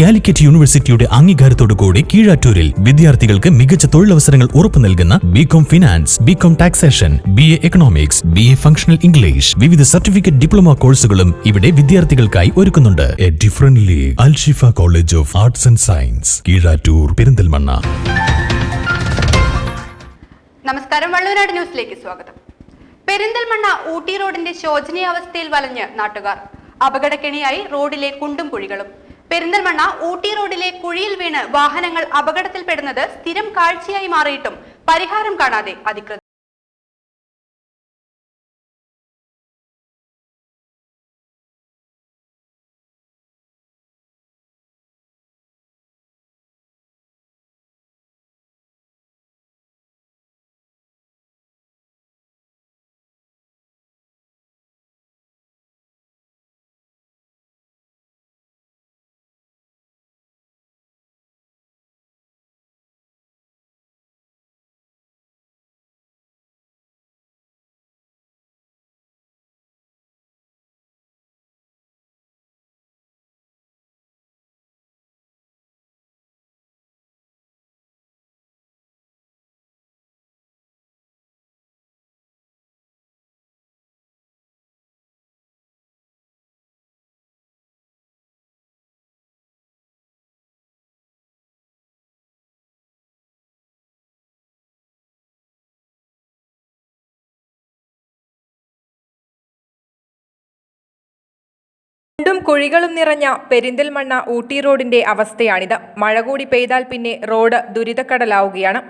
കാലിക്കറ്റ് യൂണിവേഴ്സിറ്റിയുടെ അംഗീകാരത്തോടുകൂടി കീഴാറ്റൂരിൽ വിദ്യാർത്ഥികൾക്ക് മികച്ച തൊഴിലവസരങ്ങൾ ഉറപ്പു നൽകുന്ന BCom finance BCom taxation B A economics B A functional English വിവിധ സർട്ടിഫിക്കറ്റ് ഡിപ്ലോമ കോഴ്സുകളും ഇവിടെ വിദ്യാർത്ഥികൾക്കായി ഒരുക്കുന്നുണ്ട്. A differently Alshifa college of arts and science Keezhattoor Perinthalmanna. നമസ്കാരം വള്ളൂരാട് ന്യൂസിലേക്ക് സ്വാഗതം. പെരിന്തൽമണ്ണ ഊട്ടി റോഡിന്റെ ശോചനീയാവസ്ഥയിൽ വലഞ്ഞ് നാട്ടുകാർ. അപകടക്കെണിയായി റോഡിലെ കുണ്ടും കുഴികളും. പെരിന്തൽമണ്ണ ഊട്ടി റോഡിലെ കുഴിയിൽ വീണ് വാഹനങ്ങൾ അപകടത്തിൽപ്പെടുന്നത് സ്ഥിരം കാഴ്ചയായി മാറിയിട്ടും പരിഹാരം കാണാതെ അധികൃതർ കുണ്ടും കുഴികളും നിറഞ്ഞ പെരിന്തൽമണ്ണ ഊട്ടി റോഡിന്റെ അവസ്ഥയാണിത്. മഴ കൂടി പെയ്താൽ പിന്നെ റോഡ് ദുരിതക്കടലാവുകയാണ്.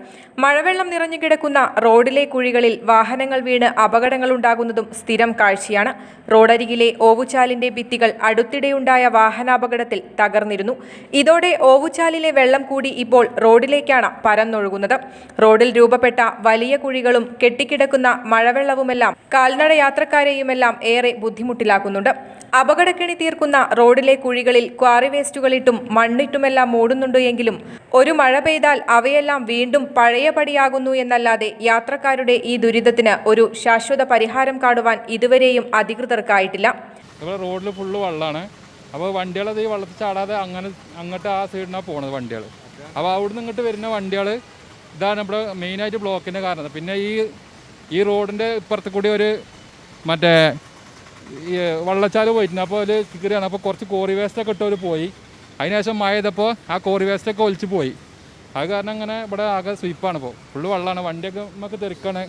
മഴവെള്ളം നിറഞ്ഞു കിടക്കുന്ന റോഡിലെ കുഴികളിൽ വാഹനങ്ങൾ വീണ് അപകടങ്ങൾ ഉണ്ടാകുന്നതും സ്ഥിരം കാഴ്ചയാണ്. റോഡരികിലെ ഓവുചാലിന്റെ ഭിത്തികൾ അടുത്തിടെയുണ്ടായ വാഹനാപകടത്തിൽ തകർന്നിരുന്നു. ഇതോടെ ഓവുചാലിലെ വെള്ളം കൂടി ഇപ്പോൾ റോഡിലേക്കാണ് പരന്നൊഴുകുന്നത്. റോഡിൽ രൂപപ്പെട്ട വലിയ കുഴികളും കെട്ടിക്കിടക്കുന്ന മഴവെള്ളവുമെല്ലാം കാൽനട യാത്രക്കാരെയുമെല്ലാം ഏറെ ബുദ്ധിമുട്ടിലാക്കുന്നുണ്ട്. അപകടക്കെണി തീർക്കുന്ന റോഡിലെ കുഴികളിൽ ക്വാറി വേസ്റ്റുകളിട്ടും മണ്ണിട്ടുമെല്ലാം മൂടുന്നുണ്ട് എങ്കിലും ഒരു മഴ പെയ്താൽ അവയെല്ലാം വീണ്ടും പഴയപടിയാകുന്നു എന്നല്ലാതെ യാത്രക്കാരുടെ ഈ ദുരിതത്തിന് ഒരു ശാശ്വത പരിഹാരം കാണുവാൻ ഇതുവരെയും അധികൃതർക്കായിട്ടില്ല. റോഡിൽ ഫുള്ള് വെള്ളമാണ് അപ്പോൾ വണ്ടികളത് ഈ വെള്ളത്തിൽ ചാടാതെ അങ്ങനെ അങ്ങോട്ട് ആ സൈഡിനാണ് പോണത് വണ്ടികൾ അപ്പോൾ അവിടുന്ന് ഇങ്ങോട്ട് വരുന്ന വണ്ടികൾ ഇതാണ് നമ്മുടെ മെയിനായിട്ട് ബ്ലോക്കിന്റെ കാരണം. പിന്നെ ഈ ഈ റോഡിന്റെ ഇപ്പുറത്ത് കൂടി ഒരു മറ്റേ ഈ വള്ളച്ചാൽ പോയിട്ടുണ്ട്. അപ്പോൾ അതിൽ കീറിയാണ്. അപ്പോൾ കുറച്ച് കോറി വേസ്റ്റൊക്കെ ഇട്ടവർ പോയി. അതിനുശേഷം മഴ ആ കോറി വേസ്റ്റൊക്കെ ഒലിച്ച് പോയി. അത് കാരണം അങ്ങനെ ഇവിടെ ആകെ സ്വീപ്പാണ് ഇപ്പോൾ ഫുള്ള് വെള്ളമാണ് വണ്ടിയൊക്കെ നമുക്ക് തിരക്കാണ്.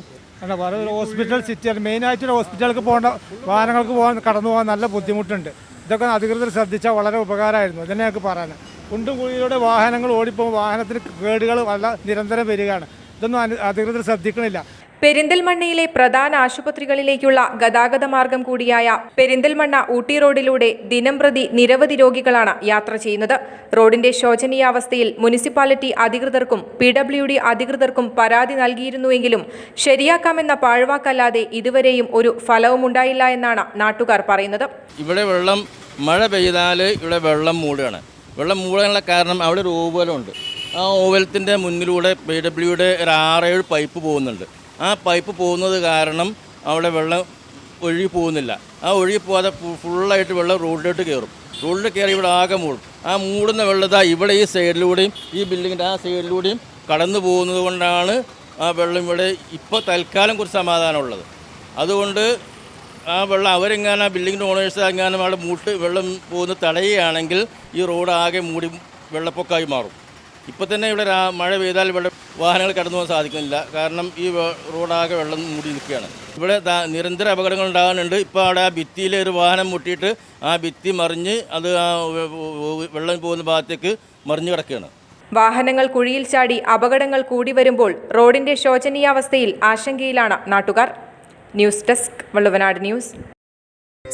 അല്ല ഒരു ഹോസ്പിറ്റൽ സിറ്റിയാണ് മെയിനായിട്ട് ഹോസ്പിറ്റലിലേക്ക് പോകേണ്ട വാഹനങ്ങൾക്ക് പോകാൻ കടന്നു പോകാൻ നല്ല ബുദ്ധിമുട്ടുണ്ട്. ഇതൊക്കെ അധികൃതർ ശ്രദ്ധിച്ചാൽ വളരെ ഉപകാരമായിരുന്നു. അതന്നെ ഞങ്ങൾക്ക് പറയാൻ കുണ്ടും കുഴിയിലൂടെ വാഹനങ്ങൾ ഓടിപ്പോകും വാഹനത്തിന് കേടുകൾ വല്ല നിരന്തരം വരികയാണ്. ഇതൊന്നും അധികൃതർ ശ്രദ്ധിക്കണില്ല. പെരിന്തൽമണ്ണയിലെ പ്രധാന ആശുപത്രികളിലേക്കുള്ള ഗതാഗത മാർഗം കൂടിയായ പെരിന്തൽമണ്ണ ഊട്ടി റോഡിലൂടെ ദിനംപ്രതി നിരവധി രോഗികളാണ് യാത്ര ചെയ്യുന്നത്. റോഡിന്റെ ശോചനീയാവസ്ഥയിൽ മുനിസിപ്പാലിറ്റി അധികൃതർക്കും പി ഡബ്ല്യു ഡി അധികൃതർക്കും പരാതി നൽകിയിരുന്നുവെങ്കിലും ശരിയാക്കാമെന്ന പാഴ്വാക്കല്ലാതെ ഇതുവരെയും ഒരു ഫലവുമുണ്ടായില്ല എന്നാണ് നാട്ടുകാർ പറയുന്നത്. ഇവിടെ വെള്ളം മഴ പെയ്താൽ ഇവിടെ വെള്ളം മൂടുകയാണ്. വെള്ളം മൂടാനുള്ള കാരണം അവിടെ ഒരു ഓവലുണ്ട് ആ ഓവലത്തിന്റെ മുന്നിലൂടെ പി ഡബ്ല്യുയുടെ ഒരു ആറേഴ് പൈപ്പ് പോകുന്നുണ്ട്. ആ പൈപ്പ് പോകുന്നത് കാരണം അവിടെ വെള്ളം ഒഴുകി പോകുന്നില്ല. ആ ഒഴുകി പോകാതെ ഫുള്ളായിട്ട് വെള്ളം റോഡിലോട്ട് കയറും. റോഡിൽ കയറി ഇവിടെ ആകെ മൂടും. ആ മൂടുന്ന വെള്ളത ഇവിടെ ഈ സൈഡിലൂടെയും ഈ ബിൽഡിങ്ങിന്റെ ആ സൈഡിലൂടെയും കടന്നു പോകുന്നത് കൊണ്ടാണ് ആ വെള്ളം ഇവിടെ ഇപ്പോൾ തൽക്കാലം കുറച്ച് സമാധാനമുള്ളത്. അതുകൊണ്ട് ആ വെള്ളം അവരെങ്ങാനും ആ ബിൽഡിങ്ങിന്റെ ഓണേഴ്സ് എങ്ങാനും അവിടെ മൂട്ട് വെള്ളം പോകുന്ന തടയുകയാണെങ്കിൽ ഈ റോഡ് ആകെ മൂടി വെള്ളപ്പൊക്കമായി മാറും. ഇപ്പോൾ തന്നെ ഇവിടെ മഴ പെയ്താൽ ഇവിടെ വാഹനങ്ങൾ കടന്നു പോകാൻ സാധിക്കുന്നില്ല. കാരണം ഈ റോഡാകെ വെള്ളം മൂടി നിൽക്കുകയാണ്. ഇവിടെ നിരന്തര അപകടങ്ങൾ ഉണ്ടാകുന്നുണ്ട് ഇപ്പോൾ അവിടെ ആ ഭിത്തിയിൽ ഒരു വാഹനം മുട്ടിയിട്ട് ആ ഭിത്തി മറിഞ്ഞ് അത് ആ വെള്ളം പോകുന്ന ഭാഗത്തേക്ക് മറിഞ്ഞു കിടക്കുകയാണ്. വാഹനങ്ങൾ കുഴിയിൽ ചാടി അപകടങ്ങൾ കൂടി വരുമ്പോൾ റോഡിന്റെ ശോചനീയാവസ്ഥയിൽ ആശങ്കയിലാണ് നാട്ടുകാർ. News desk Valluvanad news.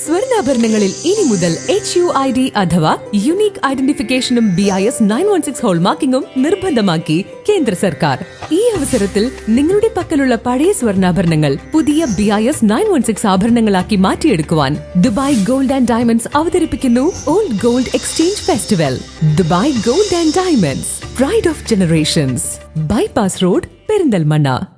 സ്വർണാഭരണങ്ങളിൽ ഇനി മുതൽ എച്ച് യു ഐ ഡി അഥവാ unique ഐഡന്റിഫിക്കേഷനും B I S nine one six ഹോൾമാർക്കിംഗും നിർബന്ധമാക്കി കേന്ദ്ര സർക്കാർ. ഈ അവസരത്തിൽ നിങ്ങളുടെ പക്കലുള്ള പഴയ സ്വർണാഭരണങ്ങൾ പുതിയ B I S nine one six ആഭരണങ്ങളാക്കി മാറ്റിയെടുക്കുവാൻ ദുബായ് ഗോൾഡ് ആൻഡ് ഡയമണ്ട്സ് അവതരിപ്പിക്കുന്നു old gold exchange festival. Dubai gold and diamonds pride of generations bypass road Perinthalmanna.